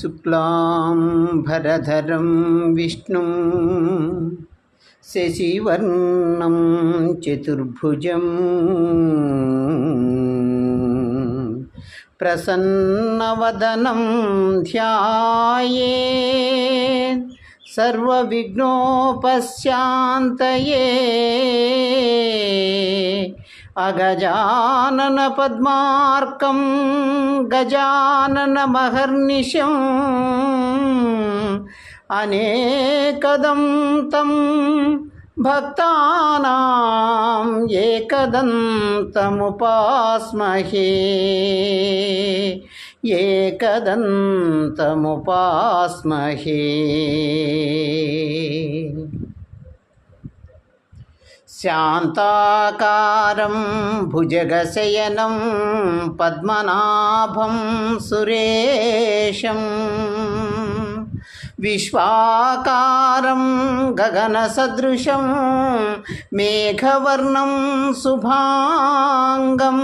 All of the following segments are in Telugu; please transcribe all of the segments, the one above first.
शुक्लाम्भरधरं विष्णुं शशिवर्णं चतुर्भुजं प्रसन्नवदनं ध्यायेत् सर्वविघ्नोपशान्तये అగజానన పద్మార్కం గజానన మహర్నిశం. అనేకదం తం భక్తానాం ఏకదంతముపాస్మహే ఏకదంతముపాస్మహే శాంతాకారం భుజగశయనం పద్మనాభం సురేశం విశ్వాకారం గగనసదృశం మేఘవర్ణం శుభాంగం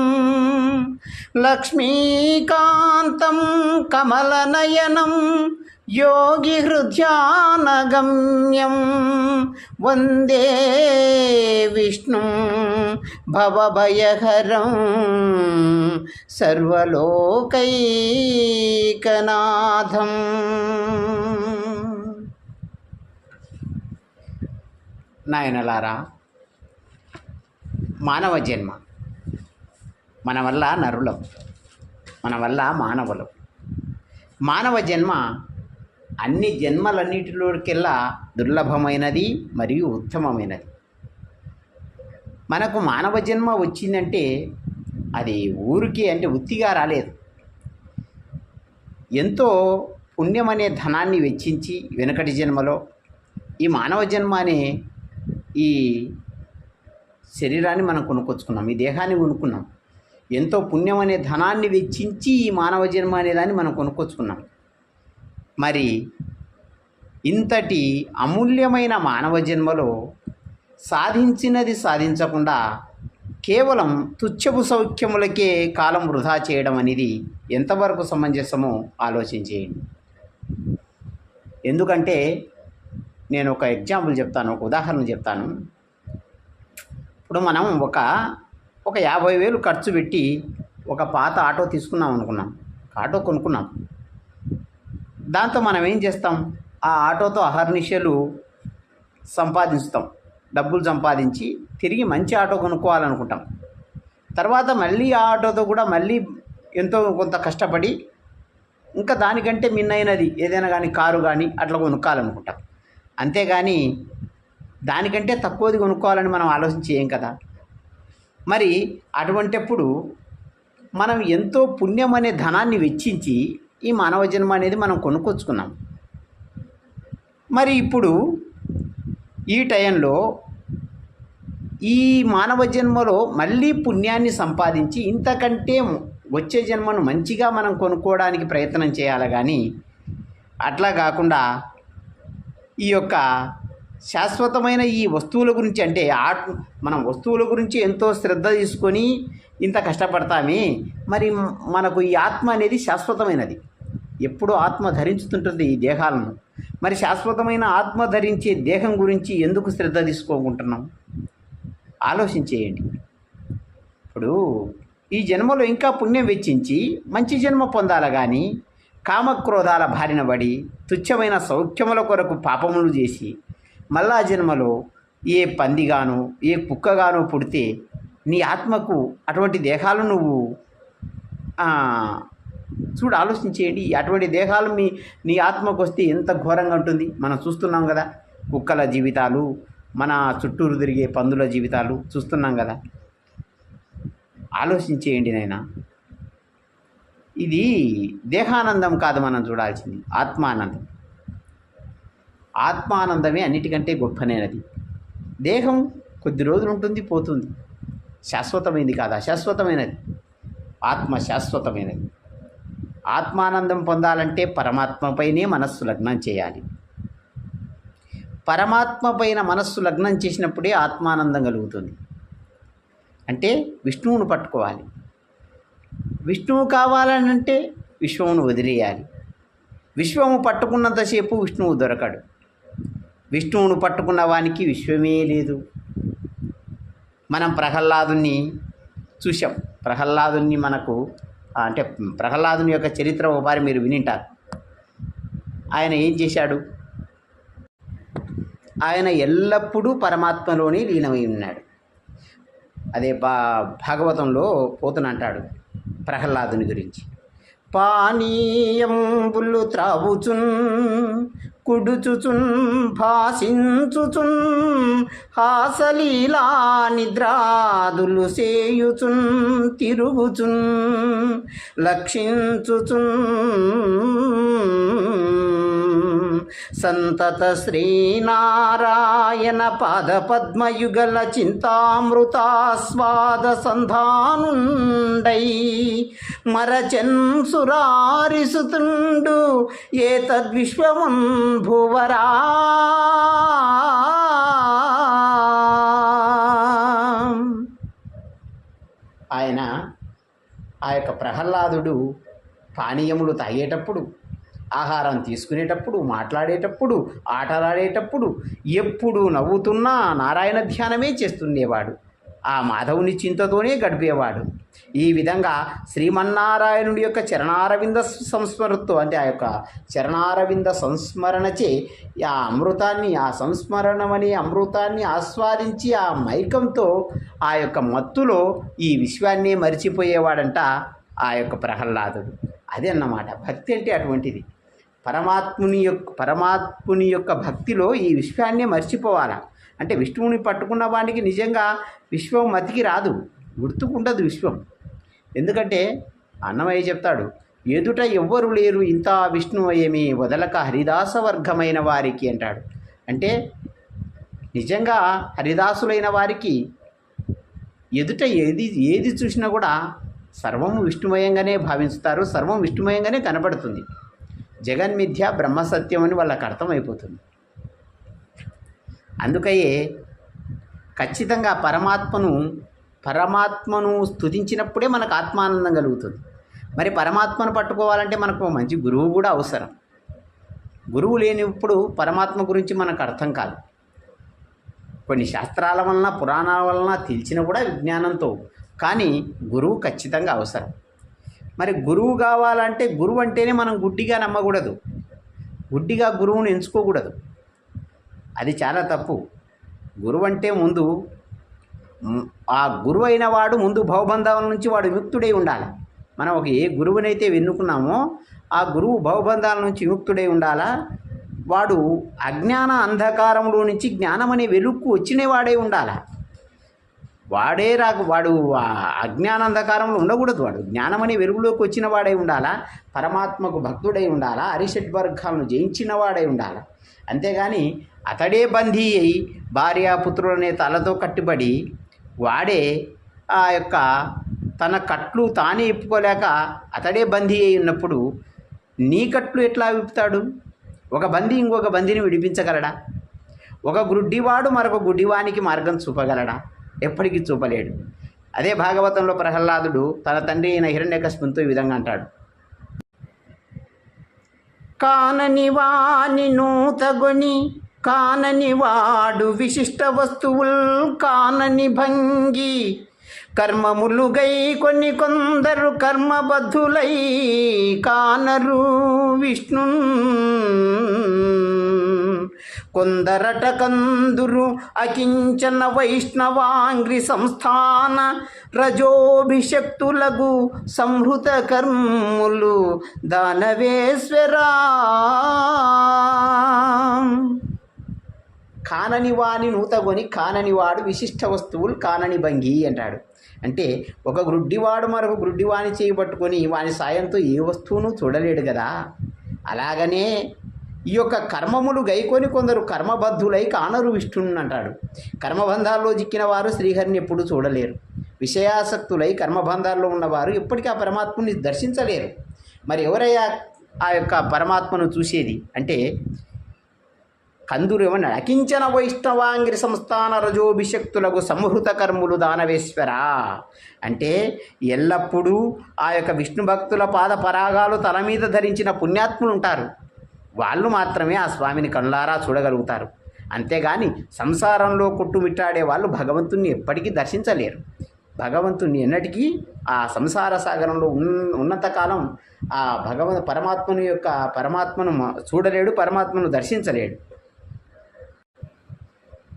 లక్ష్మీకాంతం కమలనయనం योगिहृद्यानगम्यं वन्दे विष्णुं भवभयहरं सर्वलोकैकनाथम् నాయనలారా మానవ జన్మ మన వల్ల నరులం మన వల్ల మానవులం మానవ జన్మ అన్ని జన్మలన్నిటిలోకెల్లా దుర్లభమైనది మరియు ఉత్తమమైనది. మనకు మానవ జన్మ వచ్చిందంటే అది ఊరికి అంటే ఉత్తిగా రాలేదు. ఎంతో పుణ్యం అనే ధనాన్ని వెచ్చించి వెనుకటి జన్మలో ఈ మానవ జన్మ అనే ఈ శరీరాన్ని మనం కొనుక్కొచ్చుకున్నాం ఈ దేహాన్ని కొనుక్కున్నాం. ఎంతో పుణ్యం అనే ధనాన్ని వెచ్చించి ఈ మానవ జన్మ అనేదాన్ని మనం కొనుక్కొచ్చుకున్నాం. మరి ఇంతటి అమూల్యమైన మానవ జన్మలో సాధించినది సాధించకుండా కేవలం తుచ్చపు సౌఖ్యములకే కాలం వృధా చేయడం అనేది ఎంతవరకు సమంజసమో ఆలోచించేయండి ఎందుకంటే నేను ఒక ఎగ్జాంపుల్ చెప్తాను ఒక ఉదాహరణ చెప్తాను. ఇప్పుడు మనం ఒక ఒక యాభై వేలు ఖర్చు పెట్టి ఒక పాత ఆటో తీసుకున్నాం అనుకున్నాం. ఆటో కొనుక్కున్నాం. దాంతో మనం ఏం చేస్తాం? ఆ ఆటోతో అహర్నిశలు సంపాదిస్తాం డబ్బులు సంపాదించి తిరిగి మంచి ఆటో కొనుక్కోవాలనుకుంటాం. తర్వాత మళ్ళీ ఆ ఆటోతో కూడా మళ్ళీ ఎంతో కొంత కష్టపడి ఇంకా దానికంటే మిన్నైనది ఏదైనా కానీ కారు కానీ అట్లా కొనుక్కోవాలనుకుంటాం. అంతేగాని దానికంటే తక్కువది కొనుక్కోవాలని మనం ఆలోచించి ఏం కదా? మరి అటువంటిప్పుడు మనం ఎంతో పుణ్యం అనే ధనాన్ని వెచ్చించి ఈ మానవ జన్మ అనేది మనం కొనుక్కొచ్చుకున్నాం. మరి ఇప్పుడు ఈ టైంలో ఈ మానవ జన్మలో మళ్ళీ పుణ్యాన్ని సంపాదించి ఇంతకంటే వచ్చే జన్మను మంచిగా మనం కొనుక్కోవడానికి ప్రయత్నం చేయాలి కానీ అట్లా కాకుండా ఈ యొక్క శాశ్వతమైన ఈ వస్తువుల గురించి అంటే ఆట్ మనం వస్తువుల గురించి ఎంతో శ్రద్ధ తీసుకొని ఇంత కష్టపడతామే. మరి మనకు ఈ ఆత్మ అనేది శాశ్వతమైనది. ఎప్పుడూ ఆత్మ ధరించుతుంటుంది ఈ దేహాలను. మరి శాశ్వతమైన ఆత్మ ధరించే దేహం గురించి ఎందుకు శ్రద్ధ తీసుకోకుంటున్నాం? ఆలోచించేయండి. ఇప్పుడు ఈ జన్మలో ఇంకా పుణ్యం వెచ్చించి మంచి జన్మ పొందాలి కానీ కామక్రోధాల బారిన పడి తుచ్చమైన సౌఖ్యముల కొరకు పాపములు చేసి మళ్ళా జన్మలో ఏ పందిగానో ఏ కుక్కగానో పుడితే నీ ఆత్మకు అటువంటి దేహాలు నువ్వు చూడు ఆలోచించేయండి. అటువంటి దేహాలు మీ నీ ఆత్మకు వస్తే ఎంత ఘోరంగా ఉంటుంది. మనం చూస్తున్నాం కదా కుక్కల జీవితాలు మన చుట్టూరు తిరిగే పందుల జీవితాలు చూస్తున్నాం కదా. ఆలోచించేయండి నైనా ఇది దేహానందం కాదు మనం చూడాల్సింది ఆత్మానందం. ఆత్మానందమే అన్నిటికంటే గొప్పనైనది. దేహం కొద్ది రోజులు ఉంటుంది పోతుంది. శాశ్వతమైనది కాదు? అశాశ్వతమైనది ఆత్మ శాశ్వతమైనది. ఆత్మానందం పొందాలంటే పరమాత్మపైనే మనస్సు లగ్నం చేయాలి. పరమాత్మ పైన మనస్సు లగ్నం చేసినప్పుడే ఆత్మానందం కలుగుతుంది. అంటే విష్ణువును పట్టుకోవాలి. విష్ణువు కావాలనంటే విశ్వమును వదిలేయాలి. విశ్వము పట్టుకున్నంతసేపు విష్ణువు దొరకడు. విష్ణువును పట్టుకున్న వానికి విశ్వమే లేదు. మనం ప్రహ్లాదుని చూసాం ప్రహ్లాదుని మనకు అంటే ప్రహ్లాదుని యొక్క చరిత్ర ఒకసారి మీరు వినింటారు. ఆయన ఏం చేశాడు? ఆయన ఎల్లప్పుడూ పరమాత్మలోనే లీనమై ఉన్నాడు. అదే బా భాగవతంలో పోతున్న అంటాడు ప్రహ్లాదుని గురించి. పానీయంబులు త్రావుచున్ కుడుచుచున్ భాషించుచున్ హాసలీలా నిద్రాదులు సేయుచున్ తిరుగుచున్ లక్షించుచున్ సంతత శ్రీనారాయణ పాద పద్మయుగల చింతామృతాస్వాద సంధానుండై మరచెన్ సురారిసుతుండు ఏ తద్విశ్వమున్ భువరా ఆయన ఆ యొక్క ప్రహ్లాదుడు పానీయములు తాగేటప్పుడు ఆహారం తీసుకునేటప్పుడు మాట్లాడేటప్పుడు ఆటలాడేటప్పుడు ఎప్పుడు నవ్వుతున్నా నారాయణ ధ్యానమే చేస్తుండేవాడు. ఆ మాధవుని చింతతోనే గడిపేవాడు. ఈ విధంగా శ్రీమన్నారాయణుడి యొక్క చరణారవింద సంస్మృతితో అంటే ఆ యొక్క చరణారవింద సంస్మరణచే ఆ అమృతాన్ని ఆ సంస్మరణమని అమృతాన్ని ఆస్వాదించి ఆ మైకంతో ఆ యొక్క మత్తులో ఈ విశ్వాన్నే మరిచిపోయేవాడంట ఆ యొక్క ప్రహ్లాదుడు. అదే అన్నమాట. భక్తి అంటే అటువంటిది. పరమాత్ముని యొక్క పరమాత్ముని యొక్క భక్తిలో ఈ విశ్వాన్నే మర్చిపోవాలా? అంటే విష్ణువుని పట్టుకున్న వాడికి నిజంగా విశ్వం మతికి రాదు. గుర్తుకుండదు విశ్వం. ఎందుకంటే అన్నమయ్య చెప్తాడు ఎదుట ఎవ్వరు లేరు ఇంత విష్ణువయేమి వదలక హరిదాస వర్గమైన వారికి అంటాడు. అంటే నిజంగా హరిదాసులైన వారికి ఎదుట ఏది ఏది చూసినా కూడా సర్వం విష్ణుమయంగానే భావిస్తారు సర్వం విష్ణుమయంగానే కనబడుతుంది. జగన్మిథ్య బ్రహ్మసత్యం అని వాళ్ళకి అర్థమైపోతుంది. అందుకయే ఖచ్చితంగా పరమాత్మను పరమాత్మను స్తుతించినప్పుడే మనకు ఆత్మానందం కలుగుతుంది. మరి పరమాత్మను పట్టుకోవాలంటే మనకు మంచి గురువు కూడా అవసరం. గురువు లేనిప్పుడు పరమాత్మ గురించి మనకు అర్థం కాదు. కొన్ని శాస్త్రాల వలన పురాణాల వలన తెలిసిన కూడా విజ్ఞానంతో. కానీ గురువు ఖచ్చితంగా అవసరం. మరి గురువు కావాలంటే గురువు అంటేనే మనం గుడ్డిగా నమ్మకూడదు. గుడ్డిగా గురువుని ఎంచుకోకూడదు. అది చాలా తప్పు. గురువు అంటే ముందు ఆ గురువు అయిన వాడు ముందు భవబంధాల నుంచి వాడు విముక్తుడై ఉండాలి. మనం ఒక ఏ గురువునైతే ఎన్నుకున్నామో ఆ గురువు భవబంధాల నుంచి విముక్తుడై ఉండాలా? వాడు అజ్ఞాన అంధకారంలో నుంచి జ్ఞానం అనే వెలుక్కు వచ్చినవాడై ఉండాలా? వాడే రాకు వాడు అజ్ఞానంధకారంలో ఉండకూడదు వాడు. జ్ఞానమని వెలుగులోకి వచ్చిన వాడై ఉండాలా? పరమాత్మకు భక్తుడై ఉండాలా? అరిషడ్ వర్గాలను జయించిన వాడై ఉండాలా? అంతేగాని అతడే బందీ అయి భార్యాపుత్రులనే తలతో కట్టుబడి వాడే ఆ యొక్క తన కట్లు తానే ఇప్పుకోలేక అతడే బందీ అయి ఉన్నప్పుడు నీ కట్లు ఎట్లా విప్పుతాడు? ఒక బందీ ఇంకొక బందీని విడిపించగలడా? ఒక గుడ్డివాడు మరొక గుడ్డివానికి మార్గం చూపగలడా? ఎప్పటికీ చూపలేడు. అదే భాగవతంలో ప్రహ్లాదుడు తన తండ్రి అయిన హిరణ్యకశిపునితో ఈ విధంగా అంటాడు. కానని వాని నూతగొని కానని వాడు విశిష్ట వస్తువుల్ కానని భంగి కర్మములుగై కొన్ని కొందరు కర్మబద్ధులై కానరు విష్ణు కొందరట కందురు అకించన వైష్ణవాంగ్రి సంస్థాన రజోభిషక్తులగు సంహృత కర్ములు దానవేశ్వరా. కానని వాని నూతగొని కానని వాడు విశిష్ట వస్తువులు కానని భంగి అంటాడు. అంటే ఒక గ్రుడ్డివాడు మరొక గ్రుడ్డివాని చేయబట్టుకొని వాని సాయంతో ఏ వస్తువును చూడలేడు కదా. అలాగనే ఈ యొక్క కర్మములు గైకొని కొందరు కర్మబద్ధులై కానరు విష్ణుని అంటాడు. కర్మబంధాల్లో చిక్కిన వారు శ్రీహరిని ఎప్పుడూ చూడలేరు. విషయాసక్తులై కర్మబంధాల్లో ఉన్నవారు ఎప్పటికీ ఆ పరమాత్మని దర్శించలేరు. మరి ఎవరయ్యా ఆ యొక్క పరమాత్మను చూసేది? అంటే కందురు ఏమన్నాడు అకించన వైష్ణవాంగ్రి సంస్థాన రజోభిషక్తులకు సంహృత కర్ములు దానవేశ్వర. అంటే ఎల్లప్పుడూ ఆ యొక్క విష్ణు భక్తుల పాద పరాగాలు తల మీద ధరించిన పుణ్యాత్ములు ఉంటారు. వాళ్ళు మాత్రమే ఆ స్వామిని కనులారా చూడగలుగుతారు. అంతేగాని సంసారంలో కొట్టుమిట్టాడే వాళ్ళు భగవంతుణ్ణి ఎప్పటికీ దర్శించలేరు. భగవంతుణ్ణి ఎన్నటికీ ఆ సంసార సాగరంలో ఉన్ ఉన్నంతకాలం ఆ భగవ పరమాత్మని యొక్క పరమాత్మను చూడలేడు పరమాత్మను దర్శించలేడు.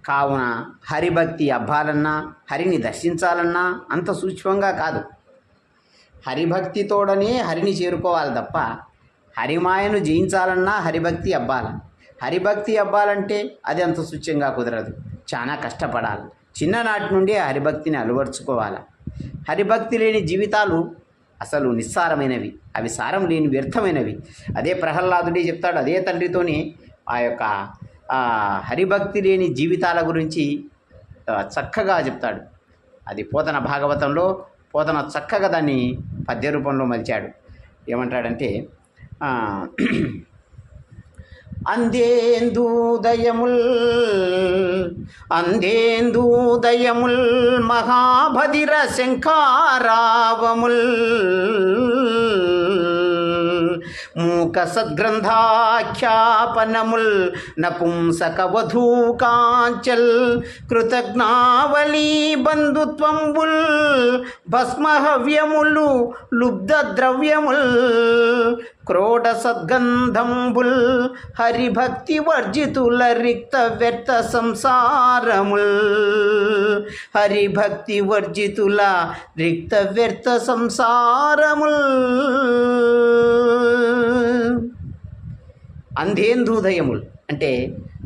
కావున హరిభక్తి అబ్బాలన్నా హరిని దర్శించాలన్నా అంత సూక్ష్మంగా కాదు. హరిభక్తితోడనే హరిని చేరుకోవాలి తప్ప హరిమాయను జయించాలన్నా హరిభక్తి అబ్బాలి హరిభక్తి అబ్బాలంటే అది అంత సుచ్యంగా కుదరదు. చాలా కష్టపడాలి. చిన్ననాటి నుండి హరిభక్తిని అలవర్చుకోవాలి. హరిభక్తి లేని జీవితాలు అసలు నిస్సారమైనవి. అవి సారం లేని వ్యర్థమైనవి. అదే ప్రహ్లాదుడే చెప్తాడు. అదే తండ్రితోనే ఆ యొక్క హరిభక్తి లేని జీవితాల గురించి చక్కగా చెప్తాడు. అది పోతన భాగవతంలో పోతన చక్కగా దాన్ని పద్య రూపంలో మలిచాడు. ఏమంటాడంటే అందేందూదయముల్ అందేందూదయముల్ మహాభదిర శంఖారావముల్ మూక సద్గ్రంథాఖ్యాపనముల్ నపుంసకవధూకాంచల్ కృతజ్ఞావళీ బంధుత్వంబుల్ భస్మహవ్యములు లుబ్ధ ద్రవ్యముల్ క్రోడ సద్గంధంబుల్ హరిభక్తి వర్జితుల రిక్త వ్యర్థ సంసారముల్ హరిభక్తి వర్జితుల రిక్త వ్యర్థ సంసారముల్ అంధేందూదయములు అంటే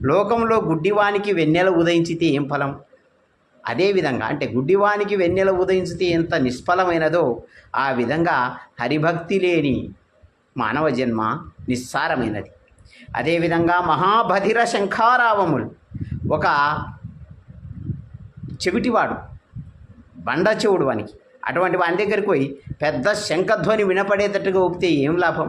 లోకంలో గుడ్డివానికి వెన్నెల ఉదయించితే ఏం ఫలం? అదేవిధంగా అంటే గుడ్డివానికి వెన్నెల ఉదయించితే ఎంత నిష్ఫలమైనదో ఆ విధంగా హరిభక్తి లేని మానవ జన్మ నిస్సారమైనది. అదేవిధంగా మహాభధిర శంఖారావములు ఒక చెవిటివాడు బండ చెవుడు వానికి. అటువంటి వాని దగ్గరికి పోయి పెద్ద శంఖధ్వని వినపడేటట్టుగా ఊపితే ఏం లాభం?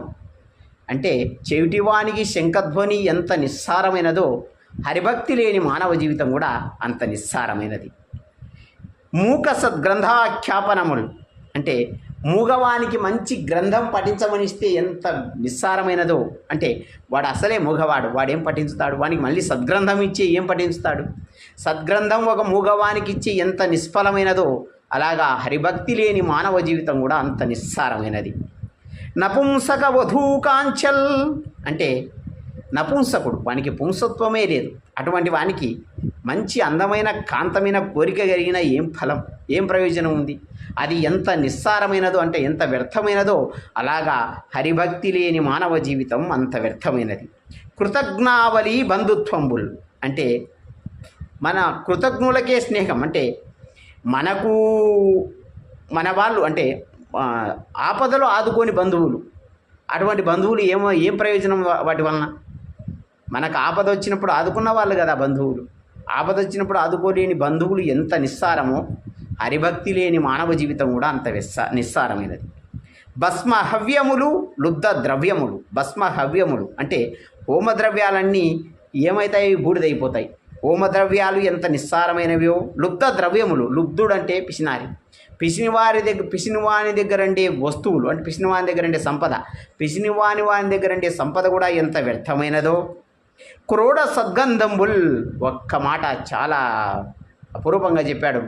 అంటే చెవిటివానికి శంఖధ్వని ఎంత నిస్సారమైనదో హరిభక్తి లేని మానవ జీవితం కూడా అంత నిస్సారమైనది. మూక సద్గ్రంథాఖ్యాపనములు అంటే మూగవానికి మంచి గ్రంథం పఠించమని ఇస్తే ఎంత నిస్సారమైనదో అంటే వాడు అసలే మూగవాడు వాడేం పఠించుతాడు? వానికి మళ్ళీ సద్గ్రంథం ఇచ్చి ఏం పఠించుతాడు? సద్గ్రంథం ఒక మూగవానికి ఇచ్చి ఎంత నిష్ఫలమైనదో అలాగా హరిభక్తి లేని మానవ జీవితం కూడా అంత నిస్సారమైనది. నపుంసక వధూకాంచల్ అంటే నపుంసకుడు వానికి పుంసత్వమే లేదు. అటువంటి వానికి మంచి అందమైన కాంతమైన కోరిక కలిగిన ఏం ఫలం ఏం ప్రయోజనం ఉంది? అది ఎంత నిస్సారమైనదో అంటే ఎంత వ్యర్థమైనదో అలాగా హరిభక్తి లేని మానవ జీవితం అంత వ్యర్థమైనది. కృతజ్ఞావలి బంధుత్వంబుల్. అంటే మన కృతజ్ఞులకే స్నేహం. అంటే మనకు మన వాళ్ళు అంటే ఆపదలో ఆదుకోని బంధువులు. అటువంటి బంధువులు ఏమో ఏం ప్రయోజనం వాటి వలన? మనకు ఆపద వచ్చినప్పుడు ఆదుకున్న వాళ్ళు కదా బంధువులు. ఆపద వచ్చినప్పుడు ఆదుకోలేని బంధువులు ఎంత నిస్సారమో హరిభక్తి లేని మానవ జీవితం కూడా అంత విస్సా నిస్సారమైనది. భస్మ హవ్యములు లుబ్ధ ద్రవ్యములు. భస్మ హవ్యములు అంటే హోమద్రవ్యాలన్నీ ఏమవుతాయి బూడిదైపోతాయి. హోమద్రవ్యాలు ఎంత నిస్సారమైనవో లుబ్ధ ద్రవ్యములు. లుబ్ధుడు అంటే పిసినారి. పిసినివారి దగ్గర పిసినివాని దగ్గర అంటే వస్తువులు అంటే పిసినివాని దగ్గర అంటే సంపద. పిసినివాని వాని దగ్గర అంటే సంపద కూడా ఎంత వ్యర్థమైనదో. క్రోడ సద్గంధంబుల్ ఒక్క మాట చాలా అపురూపంగా చెప్పాడు.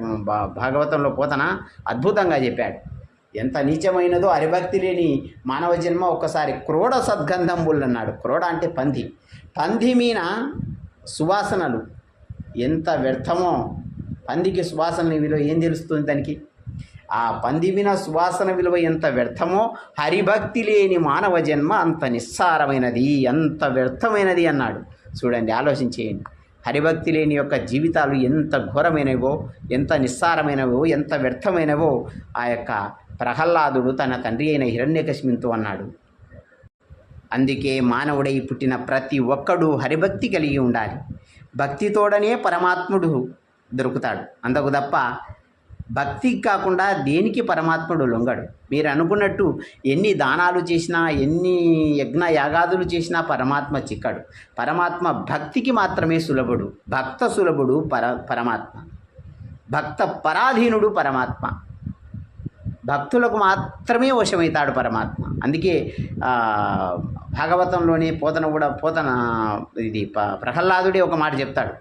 భాగవతంలో పోతన అద్భుతంగా చెప్పాడు. ఎంత నీచమైనదో హరిభక్తి లేని మానవ జన్మ ఒక్కసారి క్రోడ సద్గంధంబుల్ అన్నాడు. క్రోడ అంటే పంది. పంది మీన సువాసనలు. ఎంత వ్యర్థమో. పందికి సువాసనలు విలువ ఏం తెలుస్తుంది దానికి? ఆ పంది విన సువాసన విలువ ఎంత వ్యర్థమో హరిభక్తి లేని మానవ జన్మ అంత నిస్సారమైనది అంత వ్యర్థమైనది అన్నాడు. చూడండి ఆలోచించేయండి. హరిభక్తి లేని యొక్క జీవితాలు ఎంత ఘోరమైనవో ఎంత నిస్సారమైనవో ఎంత వ్యర్థమైనవో ఆ యొక్క ప్రహ్లాదుడు తన తండ్రి అయిన హిరణ్యకశ్మితో అన్నాడు. అందుకే మానవుడై పుట్టిన ప్రతి ఒక్కడు హరిభక్తి కలిగి ఉండాలి. భక్తితోడనే పరమాత్ముడు దొరుకుతాడు. అందుకు తప్ప భక్తి కాకుండా దేనికి పరమాత్ముడు లొంగడు? మీరు అనుకున్నట్టు ఎన్ని దానాలు చేసినా ఎన్ని యజ్ఞ యాగాదులు చేసినా పరమాత్మ చిక్కడు. పరమాత్మ భక్తికి మాత్రమే సులభుడు. భక్త సులభుడు పర పరమాత్మ. భక్త పరాధీనుడు పరమాత్మ. భక్తులకు మాత్రమే వశమవుతాడు పరమాత్మ. అందుకే భాగవతంలోనే పోతన కూడా పోతన ఇది ప్రహ్లాదుడే ఒక మాట చెప్తాడు.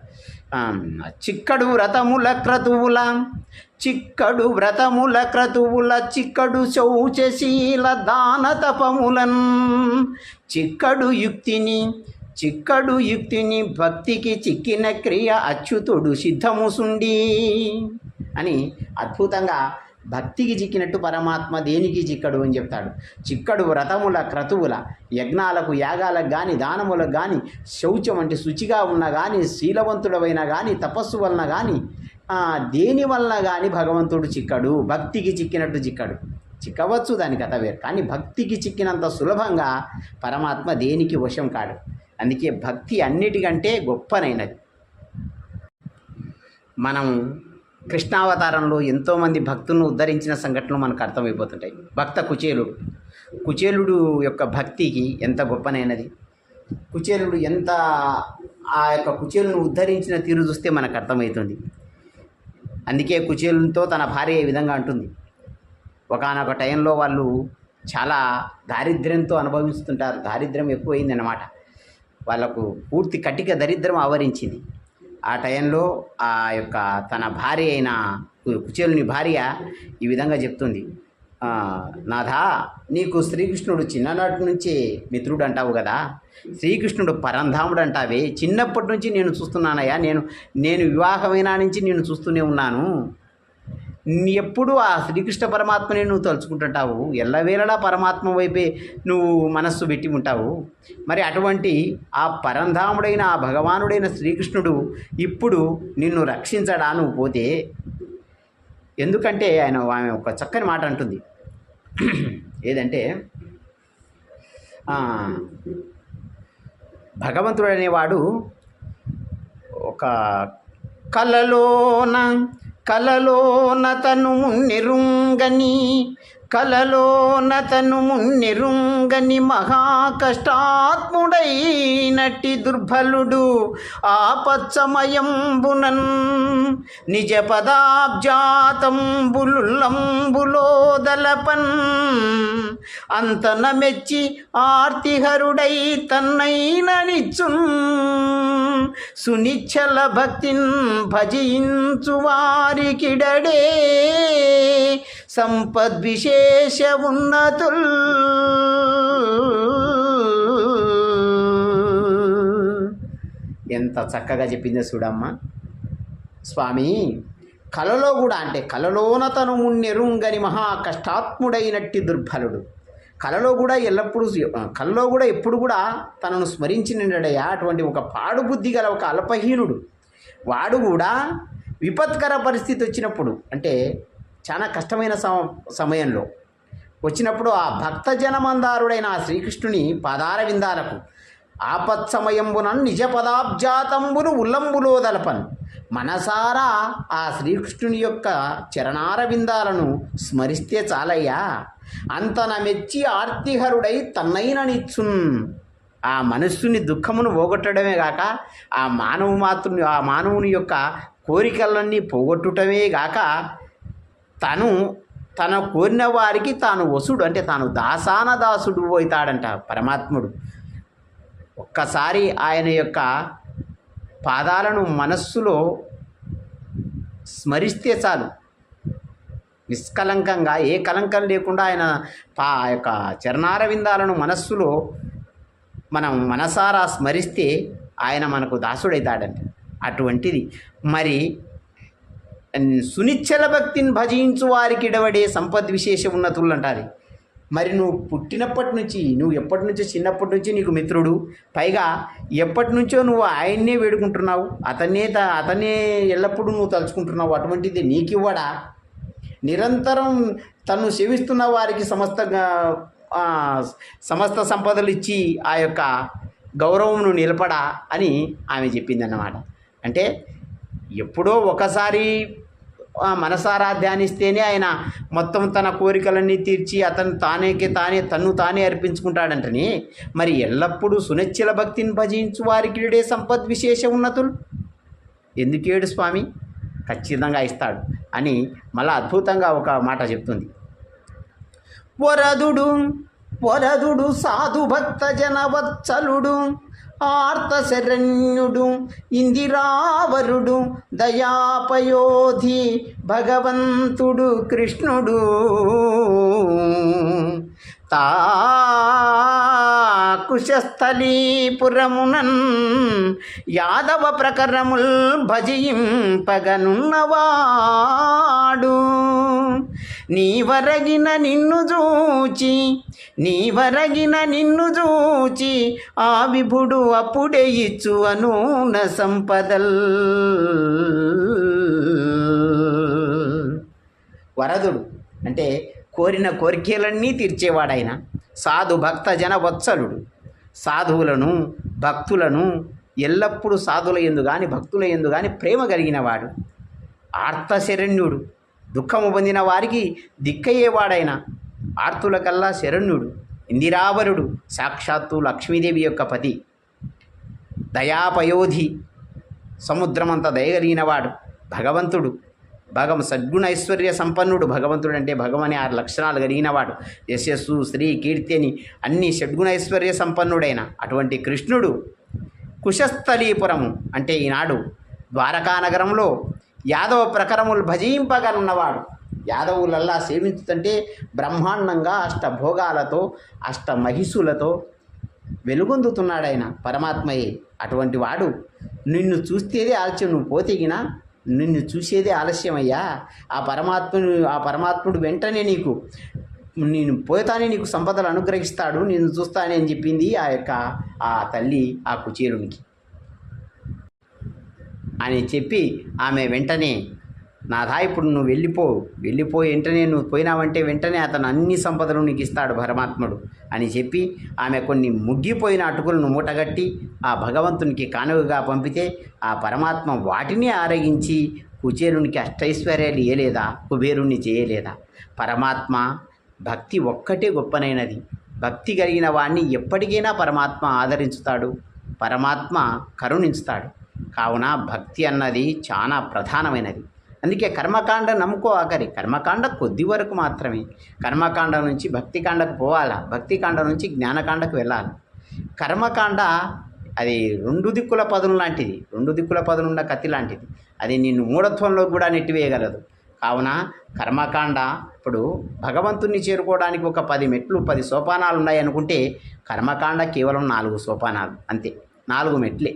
చిక్కడు వ్రతముల క్రతువుల చిక్కడు వ్రతముల క్రతువుల చిక్కడు శౌచశీల దాన తపములన్. చిక్కడు యుక్తిని చిక్కడు యుక్తిని భక్తికి చిక్కిన క్రియ అచ్యుతుడు సిద్ధముసుండి అని అద్భుతంగా భక్తికి చిక్కినట్టు పరమాత్మ దేనికి చిక్కడు అని చెప్తాడు. చిక్కడు వ్రతముల క్రతువుల యజ్ఞాలకు యాగాలకు కానీ దానములకు కానీ శౌచం అంటే శుచిగా ఉన్నా కానీ శీలవంతుడవైనా కానీ తపస్సు వలన కానీ దేని వలన కానీ భగవంతుడు చిక్కడు? భక్తికి చిక్కినట్టు చిక్కడు. చిక్కవచ్చు దాని కథ వేరు కానీ భక్తికి చిక్కినంత సులభంగా పరమాత్మ దేనికి వశం కాడు. అందుకే భక్తి అన్నిటికంటే గొప్పనైనది. మనం కృష్ణావతారంలో ఎంతోమంది భక్తులను ఉద్ధరించిన సంఘటనలు మనకు అర్థమైపోతుంటాయి. భక్త కుచేలుడు. కుచేలుడు యొక్క భక్తికి ఎంత గొప్పనైనది? కుచేలుడు ఎంత ఆ యొక్క కుచేలును ఉద్ధరించిన తీరు చూస్తే మనకు అర్థమవుతుంది. అందుకే కుచేలుతో తన భార్య ఈ విధంగా అంటుంది? ఒకనొక టైంలో వాళ్ళు చాలా దారిద్ర్యంతో అనుభవిస్తుంటారు. దారిద్ర్యం ఎక్కువైంది అన్నమాట వాళ్ళకు పూర్తి కటిక దరిద్రం ఆవరించింది. ఆ టైంలో ఆ యొక్క తన భార్య అయిన కుచేలుని భార్య ఈ విధంగా చెప్తుంది. నాథా నీకు శ్రీకృష్ణుడు చిన్ననాటి నుంచి మిత్రుడు అంటావు కదా. శ్రీకృష్ణుడు పరంధాముడు అంటావే. చిన్నప్పటి నుంచి నేను చూస్తున్నానయ్యా. నేను నేను వివాహమైన నుంచి నేను చూస్తూనే ఉన్నాను. ఎప్పుడు ఆ శ్రీకృష్ణ పరమాత్మని నువ్వు తలుచుకుంటుంటావు? ఎల్లవేళలా పరమాత్మ వైపే నువ్వు మనస్సు పెట్టి ఉంటావు. మరి అటువంటి ఆ పరంధాముడైన ఆ భగవానుడైన శ్రీకృష్ణుడు ఇప్పుడు నిన్ను రక్షించడా నువ్వు పోతే ఎందుకంటే ఆయన ఆమె ఒక చక్కని మాట అంటుంది. ఏదంటే భగవంతుడు అనేవాడు ఒక కలలోన కలలోనతను నిరుంగని కలలోన తను నిరుంగని మహా దుర్బలుడు ఆపత్సమయంబునన్. నిజ పదాబ్జాతంబులుల్లంబులోదలపన్ అంతన మెచ్చి ఆర్తిహరుడై తన్నైన నిచ్చున్ సునిచ్చల భక్తిన్ భజించు వారికిడడే. సంపద్విశేష ఉన్నతుల్. ఎంత చక్కగా చెప్పిందో చూడమ్మ. స్వామి కలలో కూడా అంటే కలలోన తను మున్నెరుంగని మహా కష్టాత్ముడైనట్టి దుర్బలుడు కలలో కూడా ఎల్లప్పుడూ కలలో కూడా ఎప్పుడు కూడా తనను స్మరించినడయ్యా అటువంటి ఒక పాడు బుద్ధి గల ఒక అల్పహీనుడు. వాడు కూడా విపత్కర పరిస్థితి వచ్చినప్పుడు అంటే చాలా కష్టమైన సమ సమయంలో వచ్చినప్పుడు ఆ భక్త జనమందారుడైన ఆ శ్రీకృష్ణుని పదార విందాలకు ఆపత్సమయంబున నిజ పదాబ్జాతంబును ఉల్లంబులోదలపన్ మనసారా ఆ శ్రీకృష్ణుని యొక్క చరణార విందాలను స్మరిస్తే చాలయ్యా. అంతన మెచ్చి ఆర్తిహరుడై తన్నైన నిచ్చున్ ఆ మనస్సుని దుఃఖమును పోగొట్టడమే కాక ఆ మానవ మాతృని ఆ మానవుని యొక్క కోరికలన్నీ పోగొట్టుటమే గాక తను తన కోరిన వారికి తాను వసుడు అంటే తాను దాసాన దాసుడు అవుతాడంట పరమాత్ముడు. ఒక్కసారి ఆయన యొక్క పాదాలను మనస్సులో స్మరిస్తే చాలు. నిష్కలంకంగా ఏ కలంకం లేకుండా ఆయన ఆ యొక్క చరణార విందాలను మనస్సులో మనం మనసారా స్మరిస్తే ఆయన మనకు దాసుడైతాడంట. అటువంటిది. మరి సునిచ్చల భక్తిని భజించు వారికి ఇడవడే సంపద్ విశేష ఉన్నతులు అంటారు. మరి నువ్వు పుట్టినప్పటి నుంచి నువ్వు ఎప్పటి నుంచో చిన్నప్పటి నుంచి నీకు మిత్రుడు. పైగా ఎప్పటి నుంచో నువ్వు ఆయన్నే వేడుకుంటున్నావు. అతన్నే త- అతనే ఎల్లప్పుడూ నువ్వు తలుచుకుంటున్నావు. అటువంటిది నీకు ఇవ్వడా నిరంతరం తను సేవిస్తున్న వారికి సమస్త సమస్త సంపదలు ఇచ్చి ఆ యొక్క గౌరవంను నిలపడా అని ఆమె చెప్పిందన్నమాట. అంటే ఎప్పుడో ఒకసారి మనసారా ధ్యానిస్తేనే ఆయన మొత్తం తన కోరికలన్నీ తీర్చి అతను తానేకి తానే తన్ను తానే అర్పించుకుంటాడంటని. మరి ఎల్లప్పుడూ సునిశ్చిల భక్తిని భజించు వారికి సంపద్ విశేష ఉన్నతులు. ఎందుకేడు స్వామి? ఖచ్చితంగా ఇస్తాడు అని మళ్ళా అద్భుతంగా ఒక మాట చెప్తుంది. వరదుడు వరదుడు సాధుభక్త జనవత్సలుడు ఆర్త శరణ్యుడు ఇందిరావరుడు దయాపయోధి భగవంతుడు కృష్ణుడు. తాకుశస్థలీపురమునన్ యాదవ ప్రకరముల్ భజింపగనున్నవాడు. నీవరగిన నిన్ను చూచి నీవరగిన నిన్ను చూచి ఆ విభుడు అప్పుడే ఇచ్చు అనూన సంపదల్. వరదుడు అంటే కోరిన కోరికలన్నీ తీర్చేవాడాయన సాధు భక్త జన వత్సలుడు సాధువులను భక్తులను ఎల్లప్పుడూ సాధుల ఎందు కానీ భక్తుల ఎందు కానీ ప్రేమ కలిగినవాడు. ఆర్తశరణ్యుడు. దుఃఖము పొందిన వారికి దిక్కయ్యేవాడైన ఆర్తులకల్లా శరణ్యుడు. ఇందిరావరుడు సాక్షాత్తు లక్ష్మీదేవి యొక్క పతి. దయాపయోధి. సముద్రమంత దయగలిగినవాడు భగవంతుడు. భగవ సద్గుణ ఐశ్వర్య సంపన్నుడు. భగవంతుడు అంటే భగవని ఆరు లక్షణాలు కలిగినవాడు. యశస్సు శ్రీ కీర్తి అని అన్ని షడ్గుణ ఐశ్వర్య సంపన్నుడైన అటువంటి కృష్ణుడు కుశస్థలీపురము అంటే ఈనాడు ద్వారకా నగరంలో యాదవ ప్రకరములు భజింపగనున్నవాడు. యాదవులల్లా సేవించుతుంటే బ్రహ్మాండంగా అష్ట భోగాలతో అష్ట మహిషులతో వెలుగొందుతున్నాడు ఆయన పరమాత్మయే. అటువంటి వాడు నిన్ను చూస్తేదే ఆలస్యం నువ్వు పోతిగినా నిన్ను చూసేదే ఆలస్యమయ్యా. ఆ పరమాత్మను ఆ పరమాత్ముడు వెంటనే నీకు నేను పోతానే నీకు సంపదలు అనుగ్రహిస్తాడు నేను చూస్తానే అని చెప్పింది ఆ యొక్క ఆ తల్లి ఆ కుచేరునికి. అని చెప్పి ఆమె వెంటనే నాదా ఇప్పుడు నువ్వు వెళ్ళిపో వెళ్ళిపోయి వెంటనే నువ్వు పోయినావంటే వెంటనే అతను అన్ని సంపదలు నీకు ఇస్తాడు పరమాత్ముడు అని చెప్పి ఆమె కొన్ని ముగ్గిపోయిన అటుకులను మూటగట్టి ఆ భగవంతునికి కానుకగా పంపితే ఆ పరమాత్మ వాటిని ఆరగించి కుచేరునికి అష్టైశ్వర్యాలు ఇయ్యలేదా కుబేరుణ్ణి చేయలేదా? పరమాత్మ భక్తి ఒక్కటే గొప్పనైనది. భక్తి కలిగిన వాణ్ణి ఎప్పటికైనా పరమాత్మ ఆదరించుతాడు పరమాత్మ కరుణించుతాడు. కావున భక్తి అన్నది చాలా ప్రధానమైనది. అందుకే కర్మకాండ నమ్ముకో ఆఖరి. కర్మకాండ కొద్ది వరకు మాత్రమే. కర్మకాండ నుంచి భక్తికాండకు పోవాలా? భక్తికాండ నుంచి జ్ఞానకాండకు వెళ్ళాలి? కర్మకాండ అది రెండు దిక్కుల పదును లాంటిది. రెండు దిక్కుల పదునున్న కత్తి లాంటిది. అది నిన్ను మూఢత్వంలో కూడా నెట్టివేయగలదు. కావున కర్మకాండ ఇప్పుడు భగవంతుణ్ణి చేరుకోవడానికి ఒక పది మెట్లు పది సోపానాలు ఉన్నాయి అనుకుంటే కర్మకాండ కేవలం నాలుగు సోపానాలు. అంతే. నాలుగు మెట్లే.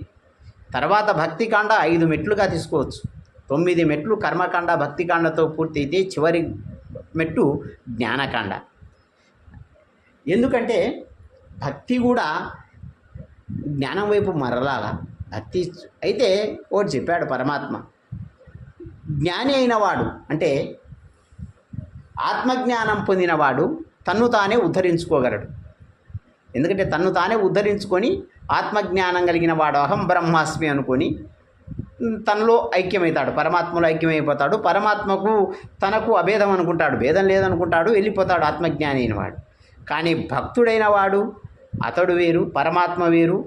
తర్వాత భక్తికాండ ఐదు మెట్లుగా తీసుకోవచ్చు. తొమ్మిది మెట్లు కర్మకాండ భక్తికాండతో పూర్తయితే చివరి మెట్టు జ్ఞానకాండ. ఎందుకంటే భక్తి కూడా జ్ఞానం వైపు మరలాల. భక్తి అయితే ఒకటి చెప్పాడు పరమాత్మ. జ్ఞాని అయినవాడు అంటే ఆత్మజ్ఞానం పొందినవాడు తన్ను తానే ఉద్ధరించుకోగలడు. ఎందుకంటే తన్ను తానే ఉద్ధరించుకొని ఆత్మజ్ఞానం కలిగిన వాడు అహం బ్రహ్మాస్మి అనుకొని తనలో ఐక్యమవుతాడు పరమాత్మలో ఐక్యమైపోతాడు. పరమాత్మకు తనకు అభేదం అనుకుంటాడు భేదం లేదనుకుంటాడు వెళ్ళిపోతాడు ఆత్మజ్ఞాని అయినవాడు కానీ భక్తుడైన వాడు అతడు వేరు పరమాత్మ వేరు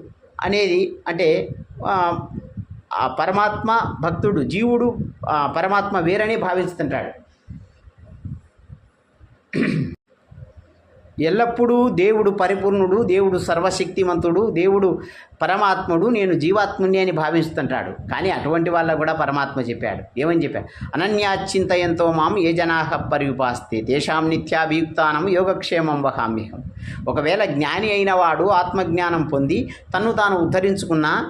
అనేది అంటే ఆ, పరమాత్మ భక్తుడు జీవుడు పరమాత్మ వేరని భావిస్తుంటాడు. ఎల్లప్పుడూ దేవుడు పరిపూర్ణుడు దేవుడు సర్వశక్తిమంతుడు దేవుడు పరమాత్ముడు నేను జీవాత్ముని అని భావిస్తుంటాడు. కానీ అటువంటి వాళ్ళకు కూడా పరమాత్మ చెప్పాడు. ఏమని చెప్పాడు? అనన్యాచింతయంతో మాం ఏ జనాహ పరిపాస్తే దేశాం నిత్యాభియుక్తానం యోగక్షేమం వహామ్యహం. ఒకవేళ జ్ఞాని అయిన వాడు ఆత్మజ్ఞానం పొంది తను తాను ఉద్ధరించుకున్న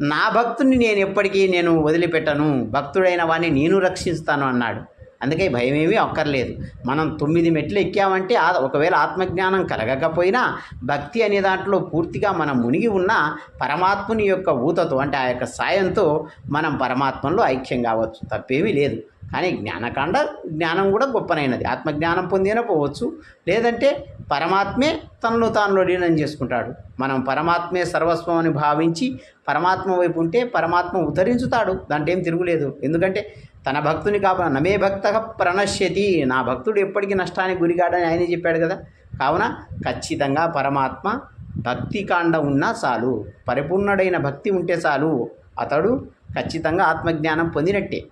నా భక్తుని నేను ఎప్పటికీ నేను వదిలిపెట్టను. భక్తుడైన వాడిని నేను రక్షిస్తాను అన్నాడు. అందుకే భయం ఏమీ అక్కర్లేదు మనం తొమ్మిది మెట్లు ఎక్కామంటే ఒకవేళ ఆత్మజ్ఞానం కలగకపోయినా భక్తి అనే దాంట్లో పూర్తిగా మనం మునిగి ఉన్న పరమాత్ముని యొక్క ఊతతో అంటే ఆ యొక్క సాయంతో మనం పరమాత్మలో ఐక్యం కావచ్చు. తప్పేమీ లేదు. కానీ జ్ఞానకాండ జ్ఞానం కూడా గొప్పనైనది. ఆత్మజ్ఞానం పొందిన పోవచ్చు. లేదంటే పరమాత్మే తనలో తాను లీనం చేసుకుంటాడు. మనం పరమాత్మే సర్వస్వం అని భావించి పరమాత్మ వైపు ఉంటే పరమాత్మ ఉద్ధరించుతాడు దాంట్లో ఏం తిరుగులేదు. ఎందుకంటే తన భక్తుని కాపన నమే భక్త ప్రణశ్యతి. నా భక్తుడు ఎప్పటికీ నష్టానికి గురికాడని ఆయనే చెప్పాడు కదా. కావున ఖచ్చితంగా పరమాత్మ భక్తి కాండ ఉన్నా చాలు. పరిపూర్ణుడైన భక్తి ఉంటే చాలు. అతడు ఖచ్చితంగా ఆత్మజ్ఞానం పొందినట్టే.